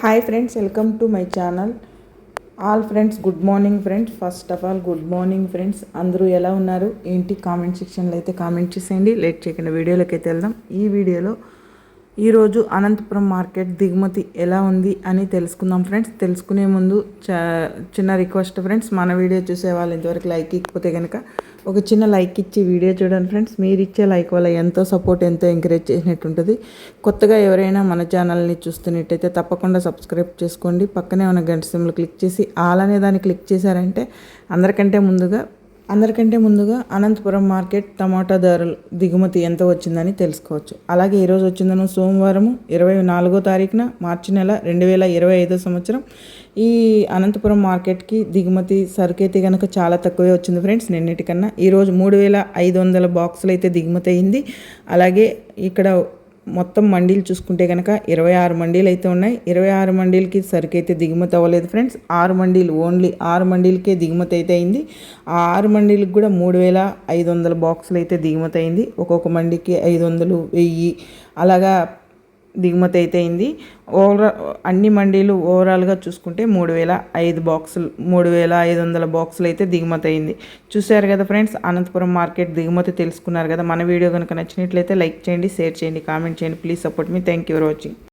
Hi friends welcome to my channel all friends good morning friends first of all good morning friends అందరూ ఎలా ఉన్నారు? ఏంటి? Comment సెక్షన్లో అయితే కామెంట్ చేసేయండి. లేట్ చేయకుండా. వీడియోలోకి అయితే వెళ్దాం. ఈ వీడియోలో ఈరోజు అనంతపురం మార్కెట్ దిగుమతి ఎలా ఉంది అని తెలుసుకుందాం ఫ్రెండ్స్. తెలుసుకునే ముందు చిన్న రిక్వెస్ట్ ఫ్రెండ్స్. మన వీడియో చూసే వాళ్ళు ఇంతవరకు లైక్ ఇకపోతే కనుక ఒక చిన్న లైక్ ఇచ్చి వీడియో చూడండి ఫ్రెండ్స్. మీరు ఇచ్చే లైక్ వల్ల ఎంతో సపోర్ట్ ఎంతో ఎంకరేజ్ చేసినట్టు ఉంటుంది కొత్తగా ఎవరైనా మన ఛానల్ని చూస్తున్నట్టయితే తప్పకుండా సబ్స్క్రైబ్ చేసుకోండి. పక్కనే ఉన్న గంట సిమ్లు క్లిక్ చేసి ఆల్ అనే దాన్ని క్లిక్ చేశారంటే అందరికంటే ముందుగా అందరికంటే ముందుగా అనంతపురం మార్కెట్ టమాటా ధరలు దిగుమతి ఎంత వచ్చిందని తెలుసుకోవచ్చు. అలాగే ఈరోజు వచ్చిందను సోమవారము ఇరవై నాలుగో తారీఖున మార్చి నెల రెండు వేల ఇరవై ఐదో సంవత్సరం ఈ అనంతపురం మార్కెట్కి దిగుమతి సరుకైతే కనుక చాలా తక్కువే వచ్చింది ఫ్రెండ్స్. నిన్నటికన్నా ఈరోజు మూడు వేల ఐదు వందల బాక్సులు అయితే దిగుమతి అయింది. అలాగే ఇక్కడ మొత్తం మండీలు చూసుకుంటే కనుక ఇరవై ఆరు మండీలు అయితే ఉన్నాయి. ఇరవై ఆరు మండీలకి సరుకు అయితే దిగుమతి అవ్వలేదు ఫ్రెండ్స్. ఆరు మండీలు ఓన్లీ ఆరు మండీలకే దిగుమతి అయితే అయింది. ఆ ఆరు మండీలకు కూడా మూడు వేల ఐదు వందల బాక్సులు అయితే దిగుమతి అయింది. ఒక్కొక్క మండీకి ఐదు వందలు వెయ్యి అలాగా దిగుమతి అయితే అయింది. ఓవరా అన్ని మండీలు ఓవరాల్గా చూసుకుంటే మూడు వేల ఐదు బాక్సులు మూడు వేల ఐదు వందల బాక్సులు అయితే దిగుమతి అయింది. చూశారు కదా ఫ్రెండ్స్ అనంతపురం మార్కెట్ దిగుమతి తెలుసుకున్నారు కదా. మన వీడియో కనుక నచ్చినట్లయితే లైక్ చేయండి షేర్ చేయండి కామెంట్ చేయండి. Please support me. Thank you for watching.